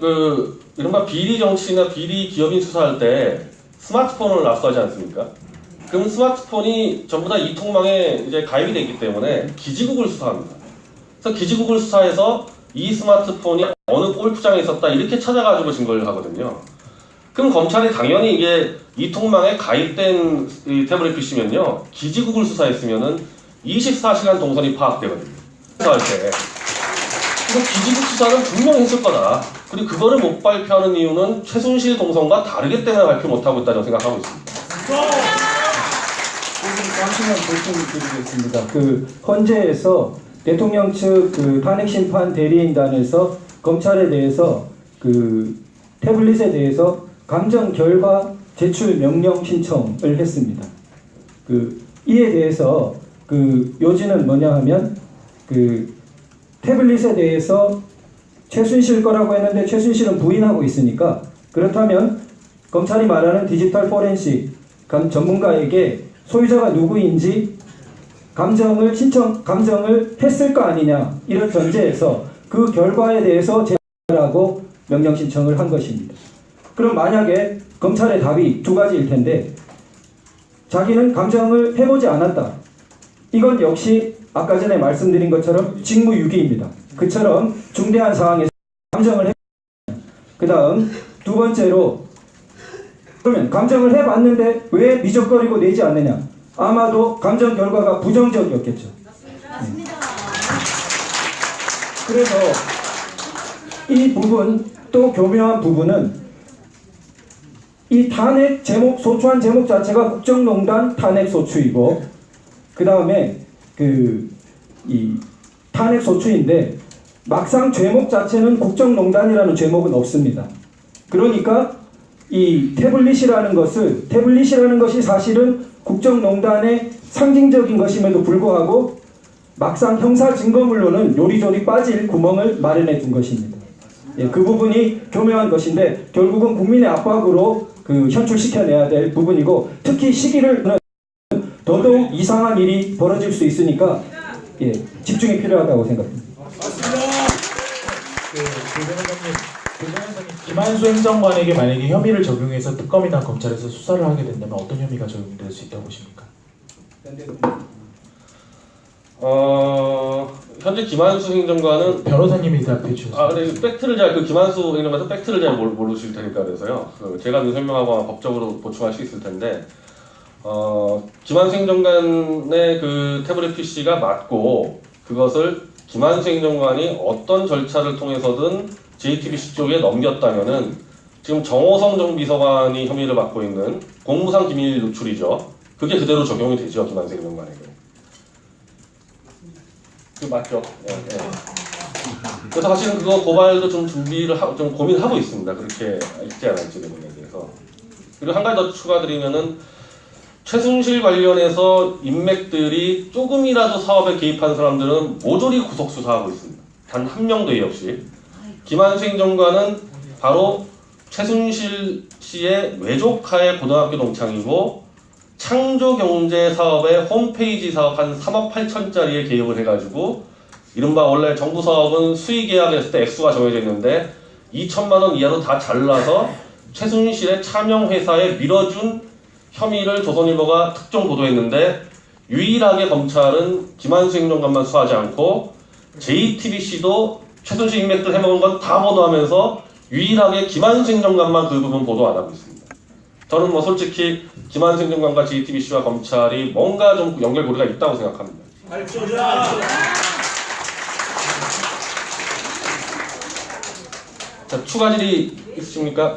그 이른바 비리 정치나 비리 기업인 수사할 때 스마트폰을 압수하지 않습니까? 그럼 스마트폰이 전부 다 이 통망에 이제 가입이 돼 있기 때문에 기지국을 수사합니다. 그래서 기지국을 수사해서 이 스마트폰이 어느 골프장에 있었다 이렇게 찾아가지고 증거를 하거든요. 그럼 검찰이 당연히 이게 이 통망에 가입된 이 태블릿 PC면요 기지국을 수사했으면은 24시간 동선이 파악되거든요. 수사할 때. 그래서 기지국 수사는 분명히 했을 거다. 그리고 그거를 못 발표하는 이유는 최순실 동선과 다르기 때문에 발표 못하고 있다고 생각하고 있습니다. 잠시만 보충드리겠습니다. 그 헌재에서 대통령 측 그 탄핵 심판 대리인단에서 검찰에 대해서 그 태블릿에 대해서 감정 결과 제출 명령 신청을 했습니다. 그 이에 대해서 그 요지는 뭐냐 하면 그 태블릿에 대해서 최순실 거라고 했는데 최순실은 부인하고 있으니까 그렇다면 검찰이 말하는 디지털 포렌식 감- 전문가에게 소유자가 누구인지 감정을 신청 감정을 했을 거 아니냐 이런 전제에서 그 결과에 대해서 제하라고 명령 신청을 한 것입니다. 그럼 만약에 검찰의 답이 두 가지일 텐데 자기는 감정을 해보지 않았다. 이건 역시 아까 전에 말씀드린 것처럼 직무유기입니다. 그처럼 중대한 상황에서 감정을 해. 그 다음 두 번째로 그러면 감정을 해봤는데 왜 미적거리고 내지 않느냐? 아마도 감정 결과가 부정적이었겠죠. 네. 그래서 이 부분 또 교묘한 부분은 이 탄핵 제목 소추한 제목 자체가 국정농단 탄핵 소추이고 그 다음에 그 이 탄핵 소추인데 막상 제목 자체는 국정농단이라는 제목은 없습니다. 그러니까 이 태블릿이라는 것을 태블릿이라는 것이 사실은 국정농단의 상징적인 것임에도 불구하고 막상 형사 증거물로는 요리조리 빠질 구멍을 마련해 둔 것입니다. 예, 그 부분이 교묘한 것인데 결국은 국민의 압박으로 그 현출시켜내야 될 부분이고 특히 시기를 더더욱 이상한 일이 벌어질 수 있으니까 예, 집중이 필요하다고 생각합니다. 그 조변호사님, 조변호사님 김한수 행정관에게 만약에 혐의를 적용해서 특검이나 검찰에서 수사를 하게 된다면 어떤 혐의가 적용될 수 있다고 보십니까? 어, 현재 김한수 행정관은 변호사님이 대답해 주셨습니다. 아, 근데 팩트를 잘, 그 김한수 행정관은 팩트를 잘 모르- 모르실 테니까 그래서요. 그 제가 그 설명하고 법적으로 보충할 수 있을 텐데, 어, 김한수 행정관의 그 태블릿 PC가 맞고, 그것을 김한수 행정관이 어떤 절차를 통해서든 JTBC 쪽에 넘겼다면은, 지금 정호성 정비서관이 혐의를 받고 있는 공무상 기밀 노출이죠. 그게 그대로 적용이 되죠, 김한수 행정관에게. 그 맞죠? 예, 예. 그래서 사실은 그거 고발도 좀 준비를 하고 좀 고민하고 있습니다. 그렇게 있지 않을지 부분에 대해서. 그리고 한 가지 더 추가드리면은 최순실 관련해서 인맥들이 조금이라도 사업에 개입한 사람들은 모조리 구속 수사하고 있습니다. 단 한 명도 예 없이. 김한수 행 정관은 바로 최순실 씨의 외조카의 고등학교 동창이고 창조경제 사업의 홈페이지 사업 한 3억 8천짜리에 개입을 해가지고 이른바 원래 정부 사업은 수의 계약했을 때 액수가 정해져 있는데 2천만 원 이하로 다 잘라서 최순실의 차명 회사에 밀어준 혐의를 조선일보가 특정 보도했는데 유일하게 검찰은 김한수 행정관만 수사하지 않고 JTBC도 최순실 인맥들 해먹은 건 다 보도하면서 유일하게 김한수 행정관만 그 부분 보도 안 하고 있습니다. 저는 뭐 솔직히 김한수 행정관과 JTBC와 검찰이 뭔가 좀 연결고리가 있다고 생각합니다. 자, 추가 질의 있으십니까?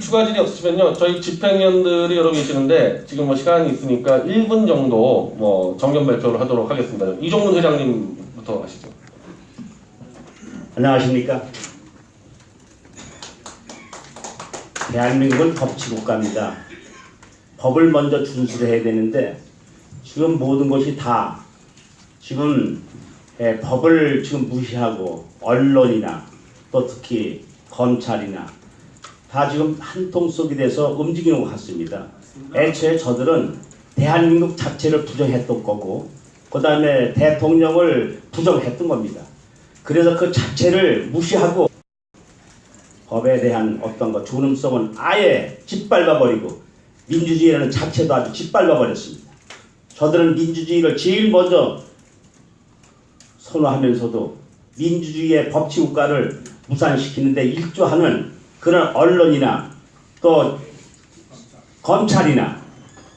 추가 질의 없으시면요. 저희 집행위원들이 여러 계시는데 지금 뭐 시간이 있으니까 1분 정도 뭐 정견 발표를 하도록 하겠습니다. 이종문 회장님부터 하시죠. 안녕하십니까. 대한민국은 법치국가입니다. 법을 먼저 준수해야 되는데 지금 모든 것이 다 지금 예, 법을 지금 무시하고 언론이나 또 특히 검찰이나 다 지금 한통 속이 돼서 움직이는 것 같습니다. 애초에 저들은 대한민국 자체를 부정했던 거고 그 다음에 대통령을 부정했던 겁니다. 그래서 그 자체를 무시하고 법에 대한 어떤 것 존엄성은 아예 짓밟아 버리고 민주주의라는 자체도 아주 짓밟아 버렸습니다. 저들은 민주주의를 제일 먼저 선호하면서도 민주주의의 법치 국가를 무산시키는데 일조하는 그런 언론이나 또 검찰이나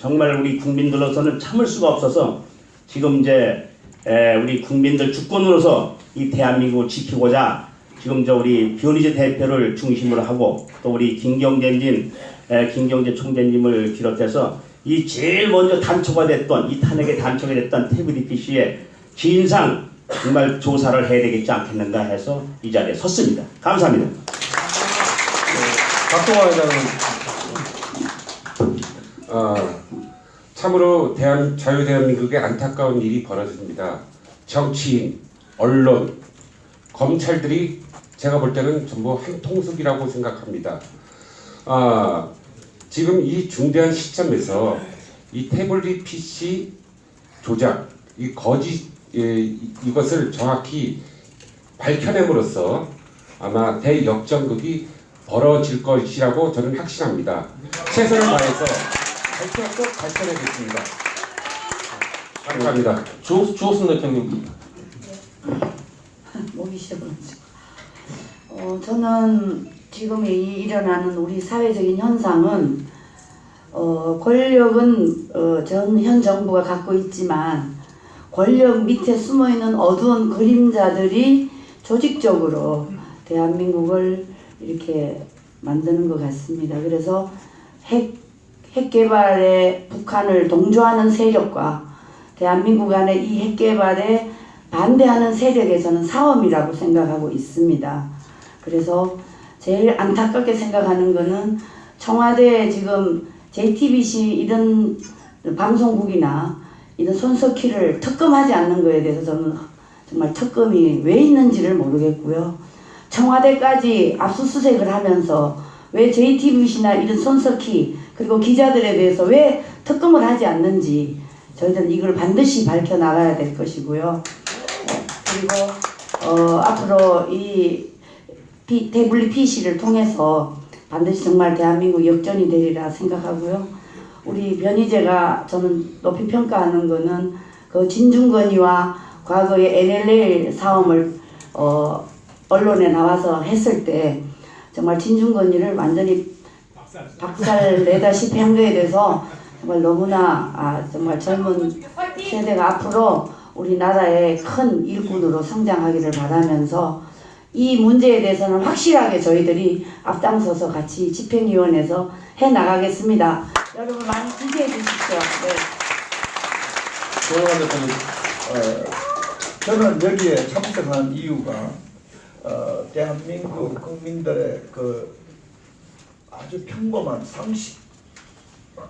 정말 우리 국민들로서는 참을 수가 없어서 지금 이제 에, 우리 국민들 주권으로서 이 대한민국을 지키고자 지금 저 우리 변희재 대표를 중심으로 하고 또 우리 김경재님, 에, 김경재 총재님을 비롯해서 이 제일 먼저 단초가 됐던 이 탄핵의 단초가 됐던 태블릿PC의 진상 정말 조사를 해야 되겠지 않겠는가 해서 이 자리에 섰습니다. 감사합니다. 박동화 회장은 어, 참으로 대한 자유대한민국에 안타까운 일이 벌어집니다. 정치인, 언론, 검찰들이 제가 볼 때는 전부 한 통속이라고 생각합니다. 아, 지금 이 중대한 시점에서 이 태블릿 PC 조작, 이 거짓 예, 이- 이것을 정확히 밝혀냄으로써 아마 대역전극이 벌어질 것이라고 저는 확신합니다. 최선을 다해서 발표 꼭 발표하겠습니다. 감사합니다. 주, 주호순 대표님 목이 시려가지고. 어, 저는 지금 이 일어나는 우리 사회적인 현상은 어, 권력은 어, 전 현 정부가 갖고 있지만 권력 밑에 숨어 있는 어두운 그림자들이 조직적으로 대한민국을 이렇게 만드는 것 같습니다. 그래서 핵, 핵 개발에 북한을 동조하는 세력과 대한민국 안에 이 핵 개발에 반대하는 세력의 저는 싸움이라고 생각하고 있습니다. 그래서 제일 안타깝게 생각하는 거는 청와대 지금 JTBC 이런 방송국이나 이런 손석희를 특검하지 않는 거에 대해서 저는 정말 특검이 왜 있는지를 모르겠고요. 청와대까지 압수수색을 하면서 왜 JTBC나 이런 손석희 그리고 기자들에 대해서 왜 특검을 하지 않는지 저희들은 이걸 반드시 밝혀 나가야 될 것이고요. 그리고 어, 앞으로 이 피, 태블릿 PC를 통해서 반드시 정말 대한민국 역전이 되리라 생각하고요. 우리 변희재가 저는 높이 평가하는 거는 그 진중권이와 과거에 NLL 사업을 어, 언론에 나와서 했을 때 정말 진중권이를 완전히 박살 내다시피 한 거에 대해서 정말 너무나 아, 정말 젊은 세대가 앞으로 우리나라의 큰 일꾼으로 성장하기를 바라면서 이 문제에 대해서는 확실하게 저희들이 앞장서서 같이 집행위원회에서 해 나가겠습니다. 여러분 많이 지지해 주십시오. 네. 어, 저는 여기에 참석한 이유가 어, 대한민국 국민들의 그 아주 평범한 상식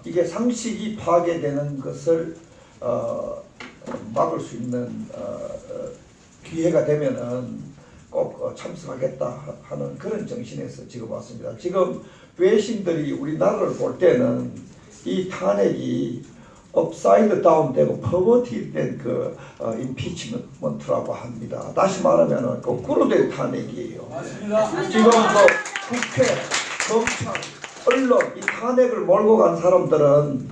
이게 상식이 파괴되는 것을 어, 막을 수 있는 어, 어, 기회가 되면은 꼭 어, 참석하겠다 하- 하는 그런 정신에서 지금 왔습니다. 지금 외신들이 우리나라를 볼 때는 이 탄핵이 업사이드 다운 되고 퍼버티 된 그 어, 임피치먼트라고 합니다. 다시 말하면은 거꾸로 된 탄핵이에요. 지금 그 국회, 검찰, 언론 이 탄핵을 몰고 간 사람들은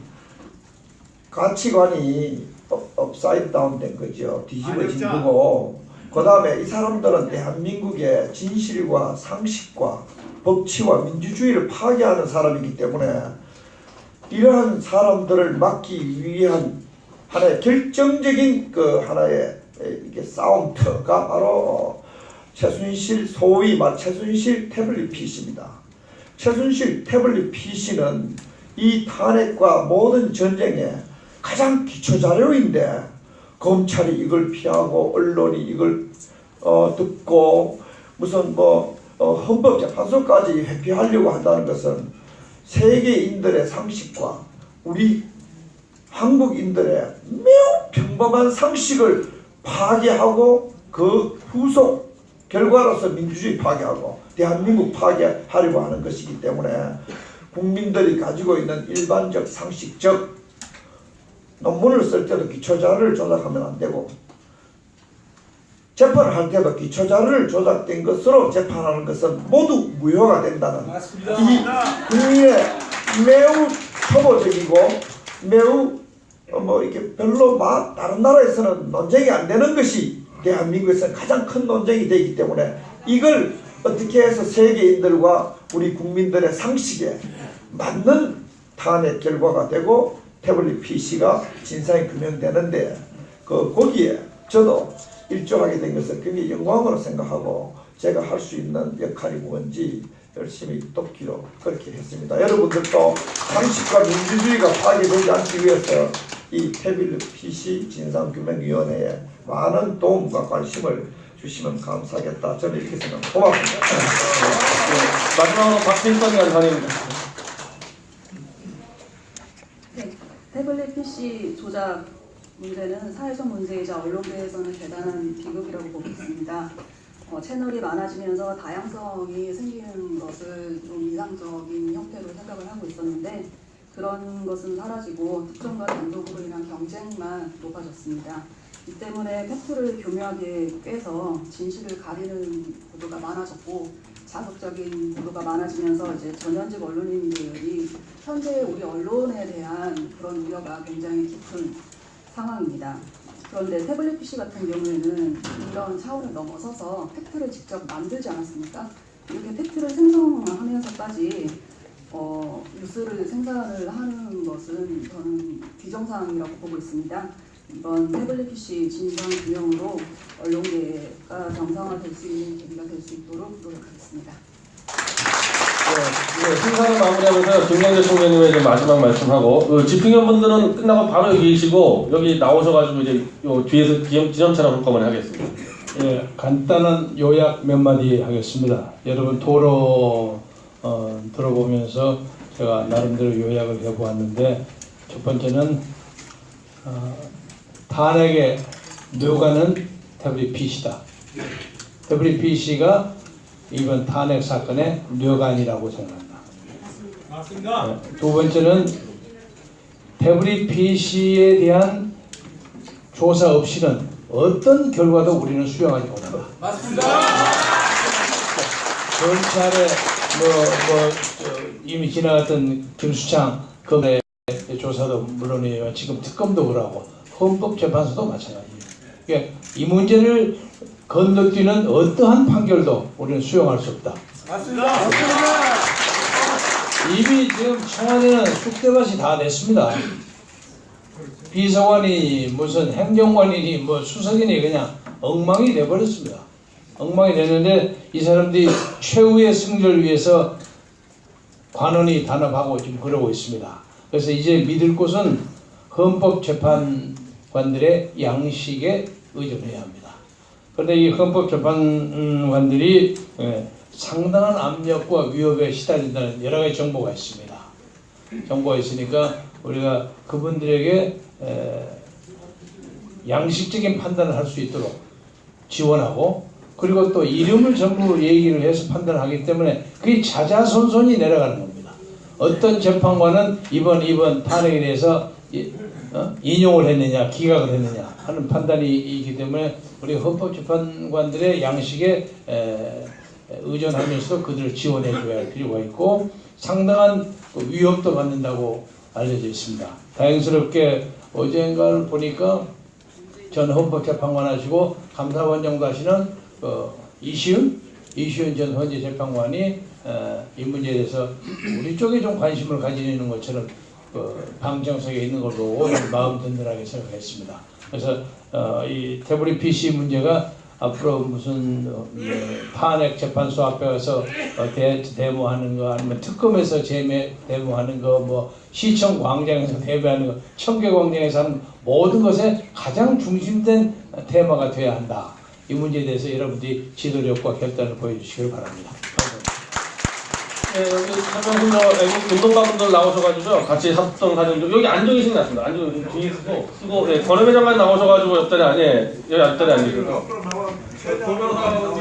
가치관이 업, 업사이드 다운 된 거죠. 뒤집어진 거고 그 다음에 이 사람들은 대한민국의 진실과 상식과 법치와 민주주의를 파괴하는 사람이기 때문에 이러한 사람들을 막기 위한 하나의 결정적인 그 하나의 이게 싸움터가 바로 어, 최순실 소위 말 최순실 태블릿 PC입니다. 최순실 태블릿 PC는 이 탄핵과 모든 전쟁의 가장 기초 자료인데 검찰이 이걸 피하고 언론이 이걸 어, 듣고 무슨 뭐 어, 헌법재판소까지 회피하려고 한다는 것은 세계인들의 상식과 우리 한국인들의 매우 평범한 상식을 파괴하고 그 후속 결과로서 민주주의 파괴하고 대한민국 파괴하려고 하는 것이기 때문에 국민들이 가지고 있는 일반적 상식적 논문을 쓸 때도 기초자료를 조작하면 안 되고 재판을 할 때도 기초 자료를 조작된 것으로 재판하는 것은 모두 무효가 된다는 이 국민의 매우 초보적이고 매우 어, 뭐 이렇게 별로 막 다른 나라에서는 논쟁이 안 되는 것이 대한민국에서 가장 큰 논쟁이 되기 때문에 이걸 어떻게 해서 세계인들과 우리 국민들의 상식에 맞는 탄핵 결과가 되고 태블릿 PC가 진상이 규명되는데 그 거기에 저도 일조하게 된 것을 굉장히 영광으로 생각하고 제가 할 수 있는 역할이 뭔지 열심히 돕기로 그렇게 했습니다. 여러분들도 상식과 민주주의가 파괴되지 않기 위해서 이 태블릿 PC 진상규명위원회에 많은 도움과 관심을 주시면 감사하겠다. 저는 이렇게 생각합니다. 고맙습니다. 네, 마지막으로 박진선 간사님. 네, 태블릿 PC 조작 문제는 사회적 문제이자 언론계에서는 대단한 비극이라고 보고 있습니다. 어, 채널이 많아지면서 다양성이 생기는 것을 좀 이상적인 형태로 생각을 하고 있었는데 그런 것은 사라지고 특정과 단독으로 인한 경쟁만 높아졌습니다. 이 때문에 팩트를 교묘하게 꿰서 진실을 가리는 보도가 많아졌고 자극적인 보도가 많아지면서 이제 전현직 언론인들이 현재 우리 언론에 대한 그런 우려가 굉장히 깊은 상황입니다. 그런데 태블릿 PC 같은 경우에는 이런 차원을 넘어서서 팩트를 직접 만들지 않았습니까? 이렇게 팩트를 생성하면서까지 어, 뉴스를 생산을 하는 것은 저는 비정상이라고 보고 있습니다. 이번 태블릿 PC 진상 규명으로 언론계가 정상화될 수 있는 계기가 될 수 있도록 노력하겠습니다. 네, 네, 심사를 마무리하면서 김경재 총장님의 이제 마지막 말씀하고 그 집행위원분들은 끝나고 바로 여기 계시고 여기 나오셔가지고 이제 요 뒤에서 기념, 지점처럼 한꺼번에 하겠습니다. 예, 간단한 요약 몇 마디 하겠습니다. 여러분 토론 어, 들어보면서 제가 나름대로 요약을 해보았는데 첫 번째는 어, 탄핵에 뇌가는 태블릿 PC다. 태블릿 PC가 이번 탄핵 사건의 뇌관이라고 생각합니다. 맞습니다. 두 번째는 태블릿 PC에 대한 조사 없이는 어떤 결과도 우리는 수용하지 못한다. 맞습니다. 검찰의 뭐, 뭐, 저, 이미 지나갔던 김수창 검의 조사도 물론이에요. 지금 특검도 그러고 헌법재판소도 마찬가지예요. 그러니까 이 문제를 건너뛰는 어떠한 판결도 우리는 수용할 수 없다. 이미 지금 청와대는 쑥대밭이 다 됐습니다. 비서관이 무슨 행정관이니 뭐 수석이니 그냥 엉망이 돼버렸습니다. 엉망이 됐는데 이 사람들이 최후의 승리를 위해서 관원이 단합하고 지금 그러고 있습니다. 그래서 이제 믿을 곳은 헌법재판관들의 양식에 의존해야 합니다. 그런데 이 헌법 재판관들이 예, 상당한 압력과 위협에 시달린다는 여러 가지 정보가 있습니다. 정보가 있으니까 우리가 그분들에게 에, 양식적인 판단을 할 수 있도록 지원하고 그리고 또 이름을 전부 얘기를 해서 판단하기 때문에 그게 자자손손이 내려가는 겁니다. 어떤 재판관은 이번 이번 탄핵에 대해서 이- 어? 인용을 했느냐 기각을 했느냐 하는 판단이 있기 때문에 우리 헌법재판관들의 양식에 에, 의존하면서 그들을 지원해 줘야 할 필요가 있고 상당한 그 위협도 받는다고 알려져 있습니다. 다행스럽게 어젠가를 보니까 전 헌법재판관 하시고 감사원장도 하시는 그 이시은 이시은 전 헌재 재판관이 어, 이 문제에 대해서 우리 쪽에 좀 관심을 가지는 것처럼 그 방정석에 있는 걸로 마음 든든하게 생각했습니다. 그래서 어, 이 태블릿 PC 문제가 앞으로 무슨 어, 뭐 탄핵 재판소 앞에 가서 어, 대, 데모하는 거 아니면 특검에서 재매 데모하는 거 뭐 시청 광장에서 데모하는 거 청계 광장에서 하는 모든 것에 가장 중심된 테마가 돼야 한다. 이 문제에 대해서 여러분들이 지도력과 결단을 보여주시길 바랍니다. 네, 여기 설명분들, 운동가분들 나오셔가지고요. 같이 합성 사진 좀, 여기 앉아 계신 것 같습니다. 앉아, 여기 뒤에 쓰고, 쓰고, 네, 장관 나오셔가지고 옆자리 아니에, 여기 앞자리 변호사,